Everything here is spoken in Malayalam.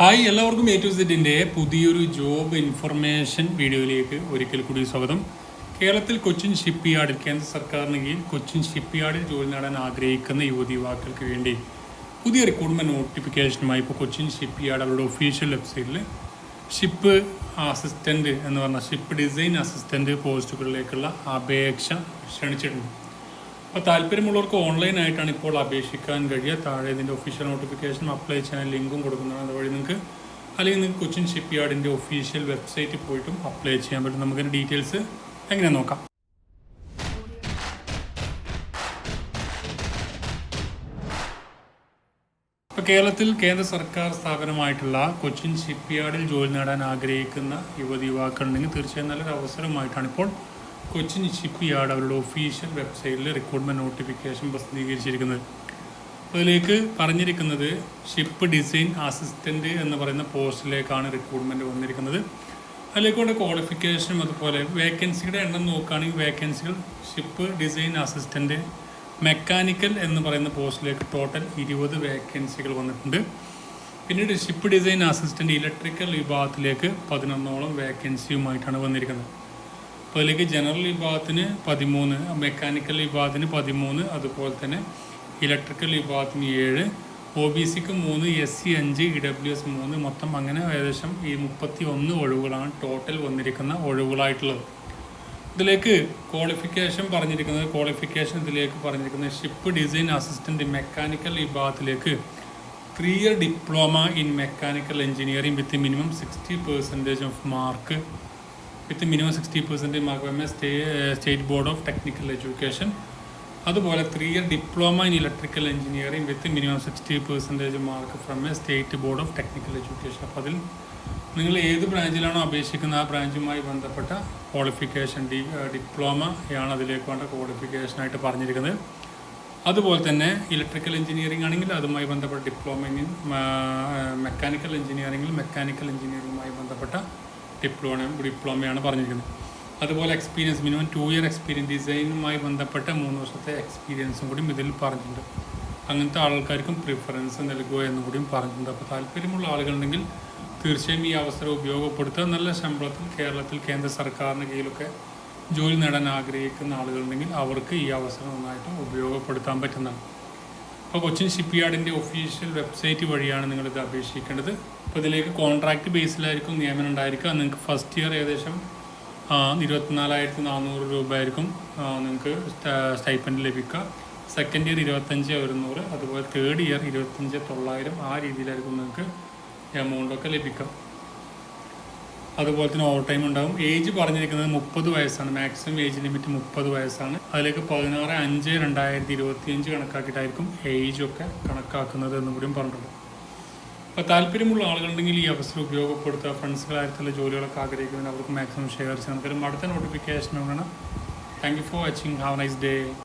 ഹായ് എല്ലാവർക്കും എ ടു സെറ്റിന്റെ പുതിയൊരു ജോബ് ഇൻഫർമേഷൻ വീഡിയോയിലേക്ക് ഒരിക്കൽ കൂടി സ്വാഗതം. കേരളത്തിൽ കൊച്ചിൻ ഷിപ്പ് യാർഡിൽ കേന്ദ്ര സർക്കാരിന് കീഴിൽ കൊച്ചിൻ ഷിപ്പ് യാർഡിൽ ജോലി നേടാൻ ആഗ്രഹിക്കുന്ന യുവതി യുവാക്കൾക്ക് വേണ്ടി പുതിയ റിക്രൂട്ട്മെന്റ് നോട്ടിഫിക്കേഷനുമായി ഇപ്പോൾ കൊച്ചിൻ ഷിപ്പ് യാർഡ് അവരുടെ ഒഫീഷ്യൽ വെബ്സൈറ്റിൽ ഷിപ്പ് അസിസ്റ്റന്റ് എന്ന് പറഞ്ഞ ഷിപ്പ് ഡിസൈൻ അസിസ്റ്റന്റ് പോസ്റ്റുകളിലേക്കുള്ള അപേക്ഷ ക്ഷണിച്ചിട്ടുണ്ട്. അപ്പോൾ താല്പര്യമുള്ളവർക്ക് ഓൺലൈനായിട്ടാണ് ഇപ്പോൾ അപേക്ഷിക്കാൻ കഴിയുക. താഴെ ഇതിന്റെ ഒഫീഷ്യൽ നോട്ടിഫിക്കേഷൻ അപ്ലൈ ചെയ്യാൻ ലിങ്കും കൊടുക്കുന്നതാണ് അതുവഴി നിങ്ങൾക്ക് അല്ലെങ്കിൽ നിങ്ങൾക്ക് കൊച്ചിൻ ഷിപ്പ് യാർഡിന്റെ ഒഫീഷ്യൽ വെബ്സൈറ്റിൽ പോയിട്ടും അപ്ലൈ ചെയ്യാൻ പറ്റും. നമുക്കിന്റെ ഡീറ്റെയിൽസ് എങ്ങനെ നോക്കാം. ഇപ്പോൾ കേരളത്തിൽ കേന്ദ്ര സർക്കാർ സ്ഥാപനമായിട്ടുള്ള കൊച്ചിൻ ഷിപ്പ് യാർഡിൽ ജോലി നേടാൻ ആഗ്രഹിക്കുന്ന യുവതി യുവാക്കളുണ്ടെങ്കിൽ തീർച്ചയായും നല്ലൊരു അവസരമായിട്ടാണ് ഇപ്പോൾ കൊച്ചിൻ ഷിപ്പ് യാർഡ് അവരുടെ ഒഫീഷ്യൽ വെബ്സൈറ്റിൽ റിക്രൂട്ട്മെന്റ് നോട്ടിഫിക്കേഷൻ പ്രസിദ്ധീകരിച്ചിരിക്കുന്നത്. അതിലേക്ക് പറഞ്ഞിരിക്കുന്നത് ഷിപ്പ് ഡിസൈൻ അസിസ്റ്റന്റ് എന്ന് പറയുന്ന പോസ്റ്റിലേക്കാണ് റിക്രൂട്ട്മെന്റ് വന്നിരിക്കുന്നത്. അതിലേക്കൂടെ ക്വാളിഫിക്കേഷനും അതുപോലെ വേക്കൻസിയുടെ എണ്ണം നോക്കുകയാണെങ്കിൽ വേക്കൻസികൾ ഷിപ്പ് ഡിസൈൻ അസിസ്റ്റന്റ് മെക്കാനിക്കൽ എന്ന് പറയുന്ന പോസ്റ്റിലേക്ക് ടോട്ടൽ ഇരുപത് വേക്കൻസികൾ വന്നിട്ടുണ്ട്. പിന്നീട് ഷിപ്പ് ഡിസൈൻ അസിസ്റ്റന്റ് ഇലക്ട്രിക്കൽ വിഭാഗത്തിലേക്ക് പതിനൊന്നോളം വേക്കൻസിയുമായിട്ടാണ് വന്നിരിക്കുന്നത്. അപ്പോൾ അതിലേക്ക് ജനറൽ വിഭാഗത്തിന് പതിമൂന്ന് മെക്കാനിക്കൽ വിഭാഗത്തിന് പതിമൂന്ന് അതുപോലെ തന്നെ ഇലക്ട്രിക്കൽ വിഭാഗത്തിന് ഏഴ് ഒ ബി സിക്ക് മൂന്ന് എസ് സി അഞ്ച് ഇ ഡബ്ല്യു എസ് മൂന്ന്. മൊത്തം അങ്ങനെ ഏകദേശം ഈ മുപ്പത്തി ഒന്ന് ഒഴിവുകളാണ് ടോട്ടൽ വന്നിരിക്കുന്ന ഒഴിവുകളായിട്ടുള്ളത്. ഇതിലേക്ക് ക്വാളിഫിക്കേഷൻ പറഞ്ഞിരിക്കുന്നത് ക്വാളിഫിക്കേഷൻ ഇതിലേക്ക് പറഞ്ഞിരിക്കുന്നത് ഷിപ്പ് ഡിസൈൻ അസിസ്റ്റന്റ് മെക്കാനിക്കൽ വിഭാഗത്തിലേക്ക് three year diploma in mechanical engineering with minimum sixty percentage of mark with minimum sixty percentage mark M S stay state board of technical education അതുപോലെ three year diploma in electrical engineering with minimum sixty percentage mark from a state board of technical education അപ്പോൾ അതിൽ നിങ്ങൾ ഏത് ബ്രാഞ്ചിലാണോ അപേക്ഷിക്കുന്നത് ആ ബ്രാഞ്ചുമായി ബന്ധപ്പെട്ട ക്വാളിഫിക്കേഷൻ ഡി ഡിപ്ലോമയാണ് അതിലേക്ക് വേണ്ട ക്വാളിഫിക്കേഷനായിട്ട് പറഞ്ഞിരിക്കുന്നത്. അതുപോലെ തന്നെ ഇലക്ട്രിക്കൽ എഞ്ചിനീയറിംഗ് ആണെങ്കിൽ അതുമായി ബന്ധപ്പെട്ട ഡിപ്ലോമ ഇൻ മെക്കാനിക്കൽ എഞ്ചിനീയറിംഗിൽ മെക്കാനിക്കൽ എഞ്ചിനീയറിംഗുമായി ബന്ധപ്പെട്ട ഡിപ്ലോമ ഡിപ്ലോമയാണ് പറഞ്ഞിരിക്കുന്നത്. അതുപോലെ experience minimum two year experience ഡിസൈനുമായി ബന്ധപ്പെട്ട മൂന്ന് വർഷത്തെ എക്സ്പീരിയൻസും കൂടി ഇതിൽ പറഞ്ഞിട്ടുണ്ട്. അങ്ങനത്തെ ആൾക്കാർക്കും പ്രിഫറൻസ് നൽകുക എന്നും കൂടിയും പറഞ്ഞിട്ടുണ്ട്. അപ്പോൾ താല്പര്യമുള്ള ആളുകളുണ്ടെങ്കിൽ തീർച്ചയായും ഈ അവസരം ഉപയോഗപ്പെടുത്തുക. നല്ല ശമ്പളത്തിൽ കേരളത്തിൽ കേന്ദ്ര സർക്കാരിന് കീഴിലൊക്കെ ജോലി നേടാൻ ആഗ്രഹിക്കുന്ന ആളുകളുണ്ടെങ്കിൽ അവർക്ക് ഈ അവസരം നന്നായിട്ട് ഉപയോഗപ്പെടുത്താൻ പറ്റുന്നതാണ്. അപ്പോൾ കൊച്ചിൻ ഷിപ്പ് യാർഡിന്റെ ഒഫീഷ്യൽ വെബ്സൈറ്റ് വഴിയാണ് നിങ്ങളിത് അപേക്ഷിക്കേണ്ടത്. അപ്പോൾ ഇതിലേക്ക് കോൺട്രാക്ട് ബേസിലായിരിക്കും നിയമനം ഉണ്ടായിരിക്കുക. നിങ്ങൾക്ക് ഫസ്റ്റ് ഇയർ ഏകദേശം ഇരുപത്തിനാലായിരത്തി നാനൂറ് രൂപ ആയിരിക്കും നിങ്ങൾക്ക് സ്റ്റൈപ്പൻഡ് ലഭിക്കുക. സെക്കൻഡ് ഇയർ ഇരുപത്തഞ്ച് ഒരുന്നൂറ്. അതുപോലെ തേർഡ് ഇയർ ഇരുപത്തഞ്ച് തൊള്ളായിരം. ആ രീതിയിലായിരിക്കും നിങ്ങൾക്ക് എമൗണ്ടൊക്കെ ലഭിക്കാം അതുപോലെ തന്നെ ഓവർ ടൈം ഉണ്ടാകും ഏജ് പറഞ്ഞിരിക്കുന്നത് മുപ്പത് വയസ്സാണ്. മാക്സിമം ഏജ് ലിമിറ്റ് മുപ്പത് വയസ്സാണ്. അതിലേക്ക് പതിനാറ് അഞ്ച് രണ്ടായിരത്തി ഇരുപത്തിയഞ്ച് കണക്കാക്കിയിട്ടായിരിക്കും ഏജൊക്കെ കണക്കാക്കുന്നത് എന്നും കൂടിയും പറഞ്ഞിട്ടുണ്ട്. അപ്പോൾ താല്പര്യമുള്ള ആളുകളുണ്ടെങ്കിൽ ഈ അവസരം ഉപയോഗപ്പെടുത്തുക ഫ്രണ്ട്സ് കാര്യത്തിലുള്ള ജോലികളൊക്കെ ആഗ്രഹിക്കുന്നതിന് അവർക്ക് മാക്സിമം ഷെയർ ചെയ്യാം നമുക്കൊരു അടുത്ത നോട്ടിഫിക്കേഷൻ വേണം thank you for watching have nice day